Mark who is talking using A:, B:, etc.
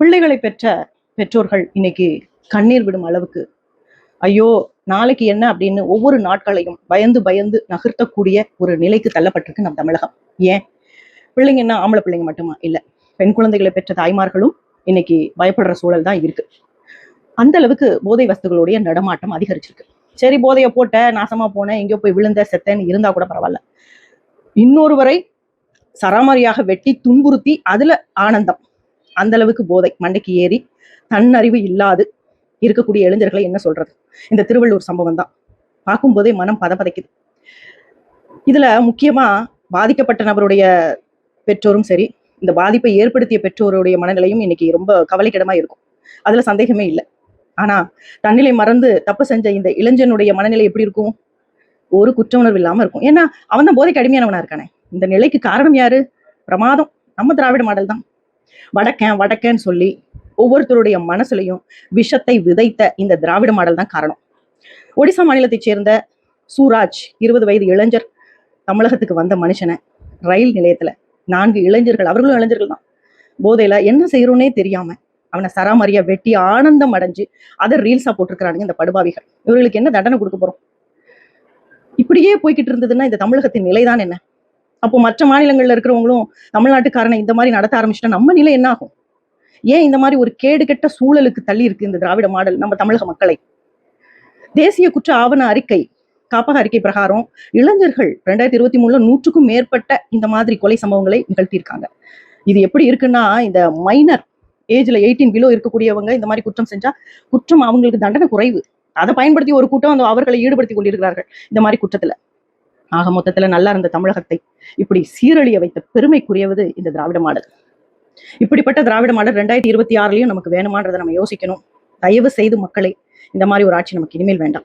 A: பிள்ளைகளை பெற்ற பெற்றோர்கள் இன்னைக்கு கண்ணீர் விடும் அளவுக்கு. ஐயோ நாளைக்கு என்ன அப்படின்னு ஒவ்வொரு நாட்களையும் பயந்து பயந்து நகர்த்தக்கூடிய ஒரு நிலைக்கு தள்ளப்பட்டிருக்கு நம் தமிழகம். ஏன்? பிள்ளைங்கன்னா ஆம்பளை பிள்ளைங்க மட்டுமா? இல்ல. பெண் குழந்தைகளை பெற்ற தாய்மார்களும் இன்னைக்கு பயப்படுற சூழல் தான் இருக்கு. அந்த அளவுக்கு போதை வஸ்துகளுடைய நடமாட்டம் அதிகரிச்சிருக்கு. சரி போதையை போட்ட நாசமா போனேன் எங்கேயோ போய் விழுந்த செத்தேன்னு இருந்தா கூட பரவாயில்ல. இன்னொருவரை சராமரியாக வெட்டி துன்புறுத்தி அதுல ஆனந்தம். அந்த அளவுக்கு போதை. மண்டைக்கு ஏறி தன்னறிவு இல்லாது இருக்கக்கூடிய இளைஞர்களை என்ன சொல்றது? இந்த திருவள்ளூர் சம்பவம் தான். பார்க்கும்போதே மனம் பதபதைக்குது. இதுல முக்கியமா பாதிக்கப்பட்ட நபருடைய பெற்றோரும் சரி இந்த பாதிப்பை ஏற்படுத்திய பெற்றோருடைய மனநிலையும் இன்னைக்கு ரொம்ப கவலைக்கிடமா இருக்கும். அதுல சந்தேகமே இல்லை. ஆனா தன்னிலை மறந்து தப்பு செஞ்ச இந்த இளைஞனுடைய மனநிலை எப்படி இருக்கும்? ஒரு குற்ற உணர்வு இல்லாம இருக்கும். ஏன்னா அவன் தான் போதைக்கு அடிமையானவனா இருக்கானே. இந்த நிலைக்கு காரணம் யாரு? பிரமாதம். நம்ம திராவிட மாடல் தான். வடக்கேன் வடக்கேன்னு சொல்லி ஒவ்வொருத்தருடைய மனசுலையும் விஷத்தை விதைத்த இந்த திராவிட மாடல் தான் காரணம். ஒடிசா மாநிலத்தைச் சேர்ந்த சூராஜ் இருபது வயது இளைஞர் தமிழகத்துக்கு வந்த மனுஷனை ரயில் நிலையத்துல நான்கு இளைஞர்கள் அவர்களும் இளைஞர்கள் தான். போதையில என்ன செய்யறோன்னே தெரியாம அவனை சராமரியா வெட்டி ஆனந்தம் அடைஞ்சு அதை ரீல்ஸா போட்டிருக்கிறானுங்க இந்த படுபாவிகள். இவர்களுக்கு என்ன தண்டனை கொடுக்க போறோம்? இப்படியே போய்கிட்டு இருந்ததுன்னா இந்த தமிழகத்தின் நிலைதான் என்ன? அப்போ மற்ற மாநிலங்கள்ல இருக்கிறவங்களும் தமிழ்நாட்டுக்காரனை இந்த மாதிரி நடத்த ஆரம்பிச்சுட்டா நம்ம நிலை என்ன ஆகும்? ஏன் இந்த மாதிரி ஒரு கேடுகெட்ட சூழலுக்கு தள்ளி இருக்கு இந்த திராவிட மாடல் நம்ம தமிழக மக்களை? தேசிய குற்ற ஆவண அறிக்கை காப்பக அறிக்கை பிரகாரம் இளைஞர்கள் ரெண்டாயிரத்தி இருபத்தி மூணுல நூற்றுக்கும் மேற்பட்ட இந்த மாதிரி கொலை சம்பவங்களை நிகழ்த்தியிருக்காங்க. இது எப்படி இருக்குன்னா இந்த மைனர் ஏஜ்ல எயிட்டீன் பிலோ இருக்கக்கூடியவங்க இந்த மாதிரி குற்றம் செஞ்சா குற்றம் அவங்களுக்கு தண்டனை குறைவு. அதை பயன்படுத்தி ஒரு கூட்டம் அந்த அவர்களை ஈடுபடுத்தி கொண்டிருக்கிறார்கள் இந்த மாதிரி குற்றத்துல. ஆக மொத்தத்துல நல்லா இருந்த தமிழகத்தை இப்படி சீரழிய வைத்த பெருமைக்குரியவது இந்த திராவிட மாடல். இப்படிப்பட்ட திராவிட மாடல் ரெண்டாயிரத்தி இருபத்தி ஆறுலயும் நமக்கு வேணுமான்றதை நம்ம யோசிக்கணும். தயவு செய்து மக்களை இந்த மாதிரி ஒரு ஆட்சி நமக்கு இனிமேல் வேண்டாம்.